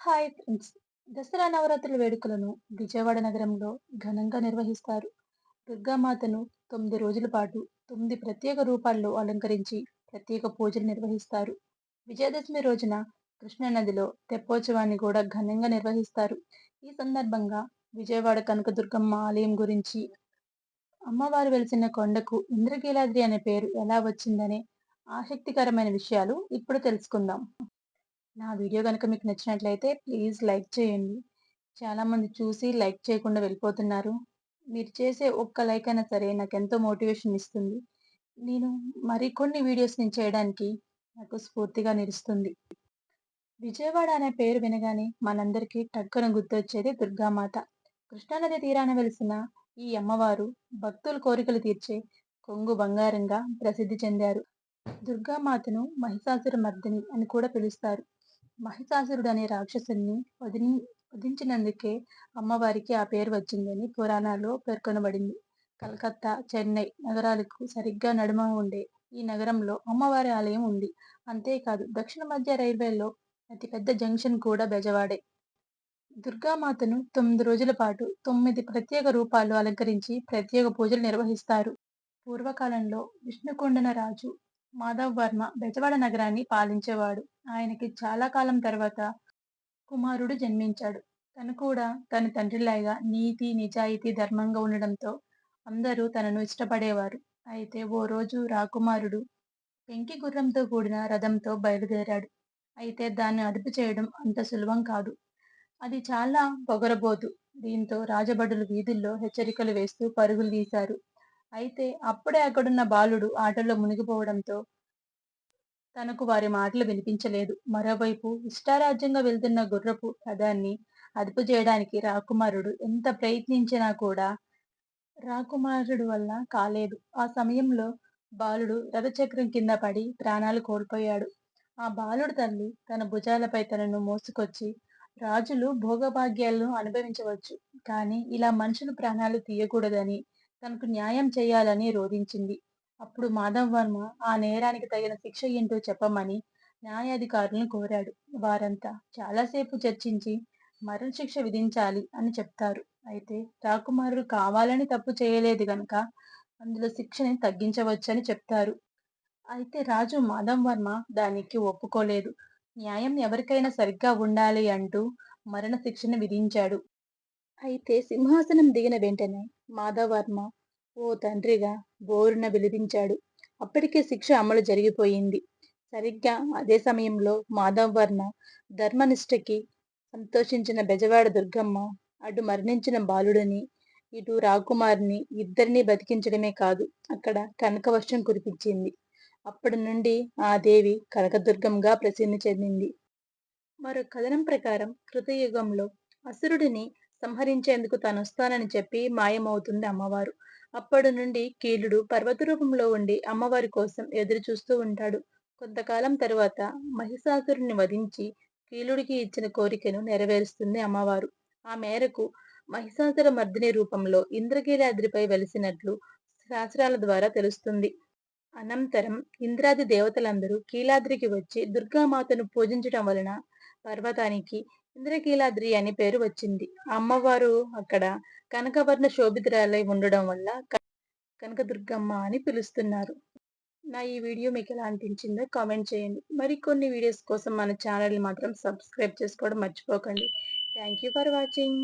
Hi friends Dasara నవరాత్రుల వేడుకలను విజయవాడ నగరంలో ఘనంగా నిర్వహిస్తారు. దుర్గామాతను తొమ్మిది రోజుల పాటు తొమ్మిది ప్రత్యేక రూపాల్లో అలంకరించి ప్రత్యేక పూజలు నిర్వహిస్తారు. విజయదశమి రోజున కృష్ణానదిలో తెప్పోత్సవాన్ని కూడా ఘనంగా నిర్వహిస్తారు. ఈ సందర్భంగా విజయవాడ కనకదుర్గమ్మ ఆలయం గురించి అమ్మవారు వెలిసిన కొండకు ఇంద్రకీలాద్రి అనే పేరు ఎలా వచ్చిందనే ఆసక్తికరమైన విషయాలు ఇప్పుడు తెలుసుకుందాం. నా వీడియో కనుక మీకు నచ్చినట్లయితే ప్లీజ్ లైక్ చేయండి. చాలామంది చూసి లైక్ చేయకుండా వెళ్ళిపోతున్నారు. మీరు చేసే ఒక్క లైక్ అయినా సరే నాకు ఎంతో మోటివేషన్ ఇస్తుంది. నేను మరికొన్ని వీడియోస్ నేను చేయడానికి నాకు స్ఫూర్తిగా నిలుస్తుంది. విజయవాడ అనే పేరు వినగానే మనందరికీ టక్కున గుర్తొచ్చేది దుర్గామాత. కృష్ణానది తీరాన వెలిసిన ఈ అమ్మవారు భక్తుల కోరికలు తీర్చే కొంగు బంగారంగా ప్రసిద్ధి చెందారు. దుర్గామాతను మహిషాసుర మర్దిని అని కూడా పిలుస్తారు. మహిషాసురుడు అనే రాక్షసుని వదిలి వధించినందుకే అమ్మవారికి ఆ పేరు వచ్చిందని పురాణాల్లో పేర్కొనబడింది. కలకత్తా చెన్నై నగరాలకు సరిగ్గా నడుమ ఉండే ఈ నగరంలో అమ్మవారి ఆలయం ఉంది. అంతేకాదు దక్షిణ మధ్య రైల్వేలో అతిపెద్ద జంక్షన్ కూడా బెజవాడే. దుర్గామాతను తొమ్మిది రోజుల పాటు తొమ్మిది ప్రత్యేక రూపాలు అలంకరించి ప్రత్యేక పూజలు నిర్వహిస్తారు. పూర్వకాలంలో విష్ణుకొండన రాజు మాధవ్ వర్మ బెజవాడ నగరాన్ని పాలించేవాడు. ఆయనకి చాలా కాలం తర్వాత కుమారుడు జన్మించాడు. తను కూడా తన తండ్రిలాగా నీతి నిజాయితీ ధర్మంగా ఉండడంతో అందరూ తనను ఇష్టపడేవారు. అయితే ఓ రోజు రాకుమారుడు పెంకి గుర్రంతో కూడిన రథంతో బయలుదేరాడు. అయితే దాన్ని అదుపు చేయడం అంత సులభం కాదు. అది చాలా పొగరబోదు దీంతో రాజబడులు వీధుల్లో హెచ్చరికలు వేస్తూ పరుగులు తీశారు అయితే అప్పుడే అక్కడున్న బాలుడు ఆటలో మునిగిపోవడంతో తనకు వారి మాటలు వినిపించలేదు. మరోవైపు ఇష్టారాజ్యంగా వెళ్తున్న గుర్రపు రథాన్ని అదుపు చేయడానికి రాకుమారుడు ఎంత ప్రయత్నించినా కూడా రాకుమారుడు వల్ల కాలేదు. ఆ సమయంలో బాలుడు రథచక్రం కింద పడి ప్రాణాలు కోల్పోయాడు. ఆ బాలుడు తల్లి తన భుజాలపై తనను మోసుకొచ్చి రాజులు భోగభాగ్యాలను అనుభవించవచ్చు. కానీ ఇలా మనుషులు ప్రాణాలు తీయకూడదని తనకు న్యాయం చేయాలని రోధించింది. అప్పుడు మాధవ్ వర్మ ఆ నేరానికి తగిన శిక్ష ఏంటో చెప్పమని న్యాయాధికారులను కోరాడు. వారంతా చాలాసేపు చర్చించి మరణశిక్ష విధించాలి అని చెప్తారు. అయితే రాకుమారుడు కావాలని తప్పు చేయలేదు గనక అందులో శిక్షని తగ్గించవచ్చని చెప్తారు. అయితే రాజు మాధవ్ వర్మ దానికి ఒప్పుకోలేదు. న్యాయం ఎవరికైనా సరిగ్గా ఉండాలి అంటూ మరణ శిక్షను విధించాడు. అయితే సింహాసనం దిగిన వెంటనే మాధవర్మ ఓ తండ్రిగా బోరున విలిపించాడు. అప్పటికే శిక్ష అమలు జరిగిపోయింది. సరిగ్గా అదే సమయంలో మాధవర్మ ధర్మనిష్టకి సంతోషించిన బెజవాడ దుర్గమ్మ అటు మరణించిన బాలుడిని ఇటు రాకుమారిని ఇద్దరిని బతికించడమే కాదు అక్కడ కనకవర్షం కురిపించింది. అప్పటి నుండి ఆ దేవి కనకదుర్గంగా ప్రసిద్ధి చెందింది. మరో కథనం ప్రకారం కృతయుగంలో అసురుడిని సంహరించేందుకు వస్తానని చెప్పి మాయమవుతుంది అమ్మవారు. అప్పటి నుండి కీలుడు పర్వత రూపంలో ఉండి అమ్మవారి కోసం ఎదురు చూస్తూ ఉంటాడు. కొంతకాలం తరువాత మహిషాసురుని వధించి కీలుడికి ఇచ్చిన కోరికను నెరవేరుస్తుంది అమ్మవారు. ఆ మేరకు మహిషాసుర మర్దిని రూపంలో ఇంద్రకీలాద్రిపై వెలిసినట్లు శాస్త్రాల ద్వారా తెలుస్తుంది. అనంతరం ఇంద్రాది దేవతలందరూ కీలాద్రికి వచ్చి దుర్గామాతను పూజించటం వలన పర్వతానికి ఇంద్రకీలాద్రి అని పేరు వచ్చింది. అమ్మవారు అక్కడ కనకవర్ణ శోభితురాలై ఉండడం వల్ల కనకదుర్గమ్మ అని పిలుస్తున్నారు. నా ఈ వీడియో మీకు ఎలా అనిపించిందో కామెంట్ చేయండి. మరికొన్ని వీడియోస్ కోసం మన ఛానల్ మాత్రం సబ్స్క్రైబ్ చేసుకోవడం మర్చిపోకండి. Thank you for watching.